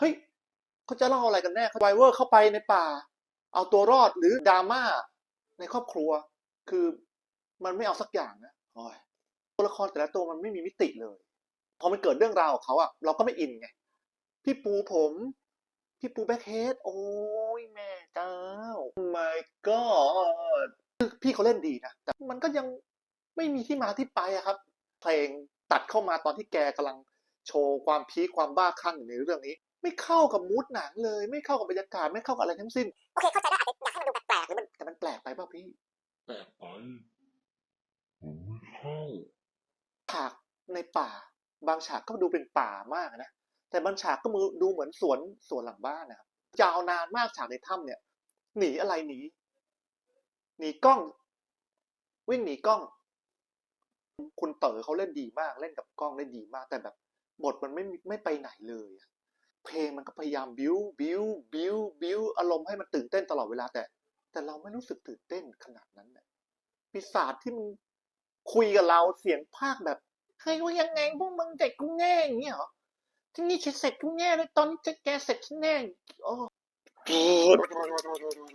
เฮ้ยเขาจะเล่าอะไรกันแน่ไวเวอร์เข้าไปในป่า เอาตัวรอดหรือดราม่าในครอบครัว คือมันไม่เอาสักอย่างนะโอ้ยตัวละครแต่ละตัวมันไม่มีมิติเลยพอมันเกิดเรื่องราวของเขาอะเราก็ไม่อินไงพี่ปูผมพี่ปูแบ็คเฮดโอ้ยแม่เจ้า my god พี่เขาเล่นดีนะ แต่มันก็ยังไม่มีที่มาที่ไปอะครับ เพลงตัดเข้ามาตอนที่แกกำลัง โชว์ความพีคความบ้าคลั่งอยู่ในเรื่องนี้ ไม่เข้ากับมูดหนังเลย ไม่เข้ากับบรรยากาศไม่เข้ากับอะไรทั้งสิ้นโอเคเข้าใจได้อาจจะอยากให้มันดูแปลกๆหรือมันแต่มันแปลกไปเปล่าพี่แปลกไปผมไม่เข้าฉากในป่า บางฉากก็ดูเป็นป่ามากนะแต่บางฉากก็มือดูเหมือนสวนสวนหลังบ้านนะครับยาวนานมากฉากในถ้ำเนี่ย หนีอะไรหนีหนีกล้อง วิ่งหนีกล้อง คุณเต๋อเขาเล่นดีมากเล่นกับกล้องได้ดีมากแต่แบบ บทมันไม่ไม่ไปไหนเลยเพลงมันก็พยายามบิวบิวบิวบิวอารมณ์ให้มันตื่นเต้นตลอดเวลาแต่ แต่เราไม่รู้สึกตื่นเต้นขนาดนั้นน่ะปีศาจที่มันคุยกับเราเสียงภาคแบบเฮ้ยว่ายังไงพวกมึงเด็กกูแง่อย่างเงี้ยเหรอที่นี่ฉันเสร็จกูแง่เลยตอนนี้จะแกเสร็จฉันแน่โอ้